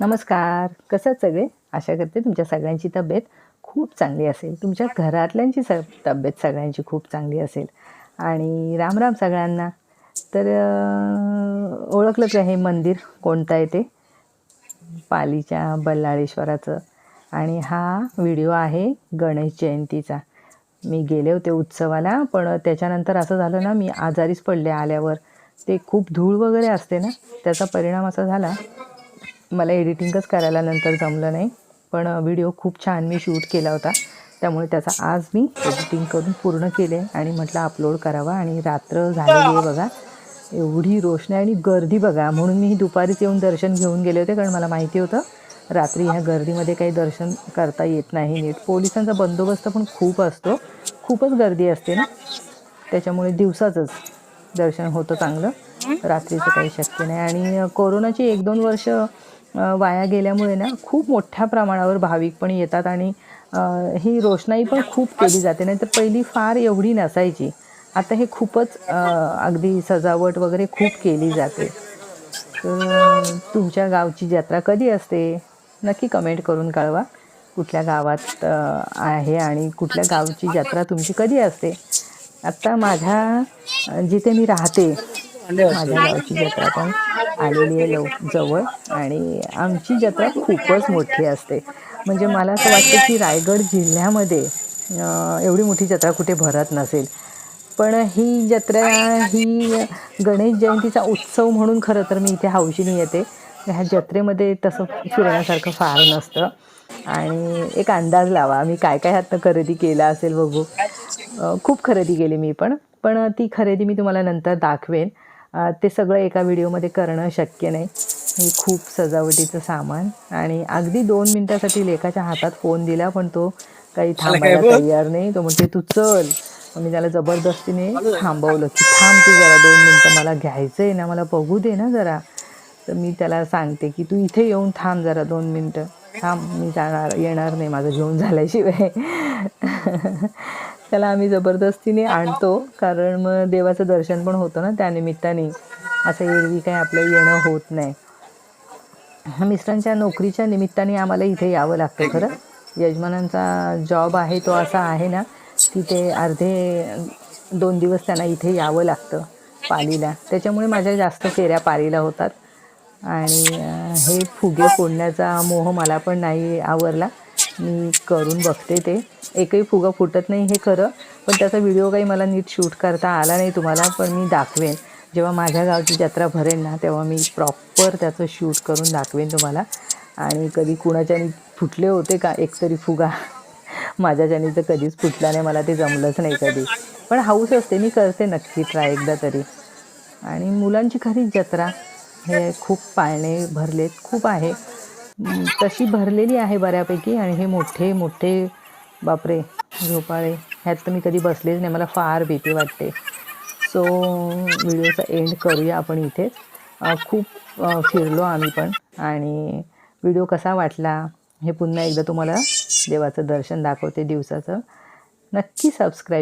नमस्कार. कसं सगळे? आशा करते तुमच्या सगळ्यांची तब्येत खूप चांगली असेल. तुमच्या घरातल्यांची स तब्येत सगळ्यांची खूप चांगली असेल. आणि राम राम सगळ्यांना. तर ओळखलंच आहे हे मंदिर कोणतं आहे ते? पालीच्या बल्लाळेश्वराचं. आणि हा व्हिडिओ आहे गणेश जयंतीचा. मी गेले होते उत्सवाला पण त्याच्यानंतर असं झालं ना मी आजारीच पडले आल्यावर. ते खूप धूळ वगैरे असते ना त्याचा परिणाम असा झाला मला एडिटिंगच करायला नंतर जमलं नाही पण व्हिडिओ खूप छान मी शूट केला होता. त्यामुळे त्याचा आज मी एडिटिंग करून पूर्ण केले आणि म्हटलं अपलोड करावा आणि रात्र झालेली आहे बघा. एवढी रोषणाई आणि गर्दी बघा. म्हणून मी दुपारीच येऊन दर्शन घेऊन गेले होते कारण मला माहिती होतं रात्री ह्या गर्दीमध्ये काही दर्शन करता येत नाही नीट. पोलिसांचा बंदोबस्त पण खूप असतो. खूपच गर्दी असते ना. त्याच्यामुळे दिवसाचंच दर्शन होतं चांगलं. रात्रीचं काही शक्य नाही. आणि कोरोनाची एक दोन वर्ष वाया गेल्यामुळे ना खूप मोठ्या प्रमाणावर भाविक पण येतात आणि ही रोषणाई पण खूप केली जाते. नाही तर पहिली फार एवढी नसायची. आता हे खूपच अगदी सजावट वगैरे खूप केली जाते. तर तुमच्या गावची जत्रा कधी असते? नक्की कमेंट करून कळवा. कुठल्या गावात आहे आणि कुठल्या गावची जत्रा तुमची कधी असते? आत्ता माझ्या जिथे मी राहते माझ्या गावची जत्रा पण आलेली आहे लव जवळ आणि आमची जत्रा खूपच मोठी असते. म्हणजे मला असं वाटतं की रायगड जिल्ह्यामध्ये एवढी मोठी जत्रा कुठे भरत नसेल. पण ही जत्रा ही गणेश जयंतीचा उत्सव म्हणून खरं तर मी इथे हौशीने येते. ह्या जत्रेमध्ये तसं फिरण्यासारखं फार नसतं. आणि एक अंदाज लावा मी काय काय ह्यातनं खरेदी केलं असेल बघू. खूप खरेदी केली मी पण. पण ती खरेदी मी तुम्हाला नंतर दाखवेन. ते सगळं एका व्हिडिओमध्ये करणं शक्य नाही. हे खूप सजावटीचं सामान. आणि अगदी दोन मिनटासाठी लेखाच्या हातात फोन दिला पण तो काही थांबायला तयार नाही. तो म्हणते तू चल. मी त्याला जबरदस्तीने थांबवलं की थांब तू जरा दोन मिनटं मला घ्यायचं आहे ना मला बघू दे ना जरा. तर मी त्याला सांगते की तू इथे येऊन थांब जरा दोन मिनटं. थांब मी जाणार येणार नाही माझं घेऊन झाल्याशिवाय. त्याला आम्ही जबरदस्तीने आणतो कारण मग देवाचं दर्शन पण होतं ना त्यानिमित्ताने. असं एरवी काही आपलं येणं होत नाही. मिस्टरांच्या नोकरीच्या निमित्ताने आम्हाला इथे यावं लागतं खरं. यजमानांचा जॉब आहे तो असा आहे ना तिथे अर्धे दोन दिवस त्यांना इथे यावं लागतं पालीला. त्याच्यामुळे माझ्या जास्त फेऱ्या पालीला होतात. आणि हे फुगे फोडण्याचा मोह मला पण नाही आवरला. मी करून बघते ते. एकही फुगा फुटत नाही हे खरं. पण त्याचा व्हिडिओ काही मला नीट शूट करता आला नाही तुम्हाला पण मी दाखवेन. जेव्हा माझ्या गावची जत्रा भरेल ना तेव्हा मी प्रॉपर त्याचं शूट करून दाखवेन तुम्हाला. आणि कधी कुणाच्यानी फुटले होते का एकतरी फुगा माझ्याच्यानी तर कधीच फुटला नाही मला ते जमलंच नाही कधी. पण हाऊस असते मी करते नक्की ट्राय एकदा तरी. आणि मुलांची खरी जत्रा हे खूप पाळणे भरलेत खूप आहे. तशी भरलेली आहे बऱ्यापैकी आणि हे मोठे मोठे बापरे झोपाळे. ह्यात तर मी कधी बसलेच नाही मला फार भीती वाटते. सो व्हिडिओचा एंड करूया आपण इथेच खूप फिरलो आम्ही पण आणि व्हिडिओ कसा वाटला हे पुन्हा एकदा तुम्हाला देवाचं दर्शन दाखवते दिवसाचं. नक्की सबस्क्राईब